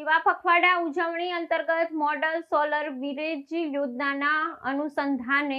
સેવા પખવાડા ઉજવણી અંતર્ગત મોડલ સોલર વિરેજ યોજનાના અનુસંધાને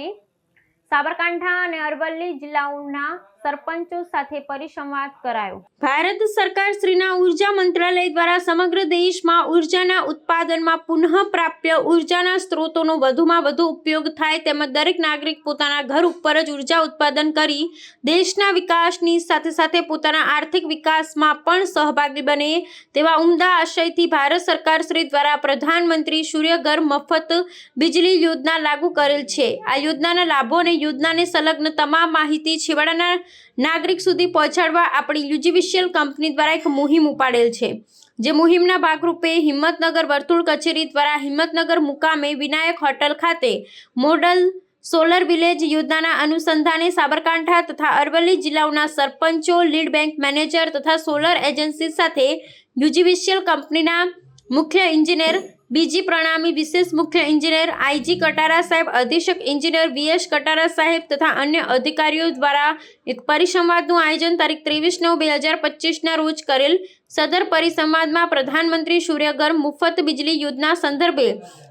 સાબરકાંઠા અને અરવલ્લી જિલ્લાઓના સરપંચો સાથે પરિસંવાદ કરાયો. ભારત સરકાર શ્રીના ઊર્જા મંત્રાલય દ્વારા સમગ્ર દેશમાં ઉર્જાના ઉત્પાદનમાં પુનઃ પ્રાપ્ય ઉર્જાના સ્ત્રોતોનો વધુમાં વધુ ઉપયોગ થાય તેમજ દરેક નાગરિક પોતાના ઘર ઉપર જ ઊર્જા ઉત્પાદન કરી દેશના વિકાસની સાથે સાથે પોતાના આર્થિક વિકાસમાં પણ સહભાગી બને તેવા ઉમદા આશયથી ભારત સરકાર શ્રી દ્વારા પ્રધાનમંત્રી સૂર્યઘર મફત વીજળી યોજના લાગુ કરેલ છે. આ યોજનાના લાભો અને યોજનાને સંલગ્ન તમામ માહિતી છેવાડાના નાગરિક સુધી પહોંચાડવા આપણી યુજીવિશિયલ કંપની દ્વારા એક મુહિમ ઉપાડેલ છે. જે મુહિમના ભાગરૂપે હિંમતનગર વર્તુળ કચેરી દ્વારા હિંમતનગર મુકામે વિનાયક હોટલ ખાતે મોડલ સોલર વિલેજ યોજનાના અનુસંધાને સાબરકાંઠા તથા અરવલ્લી જિલ્લાઓના સરપંચો, લીડ બેંક મેનેજર તથા સોલર એજન્સી સાથે યુજીવિશિયલ કંપનીના મુખ્ય ઇન્જિનિયર બીજી પ્રણામી વિશેષ મુખ્ય ઇન્જિનિયર આઈજી કટારા સાહેબ, અધિક્ષક ઇન્જિનિયર વીએસ કટારા સાહેબ તથા અન્ય અધિકારીઓ દ્વારા એક પરિસંવાદનું આયોજન તારીખ ત્રેવીસ નવ બે હજાર પચીસના રોજ કરેલ સદર પરિસંવાદમાં પ્રધાનમંત્રી સૂર્યઘર મુફત વીજળી યોજના સંદર્ભે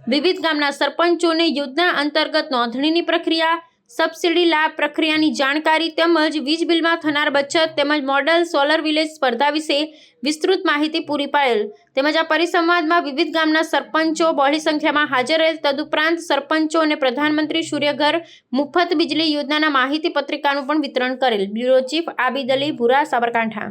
વિવિધ ગામના સરપંચોને યોજના અંતર્ગત નોંધણીની પ્રક્રિયા સબસિડી લાભ પ્રક્રિયાની જાણકારી તેમજ વીજ બિલમાં થનાર બચત તેમજ મોડલ સોલર વિલેજ સ્પર્ધા વિશે વિસ્તૃત માહિતી પૂરી પાડેલ. તેમજ આ પરિસંવાદમાં વિવિધ ગામના સરપંચો બહોળી સંખ્યામાં હાજર રહેલ. તદુપરાંત સરપંચો અને પ્રધાનમંત્રી સૂર્યઘર મુફત વીજળી યોજનાના માહિતી પત્રિકાનું પણ વિતરણ કરેલ. Bureau chief Abid Ali Bhura Sabarkantha.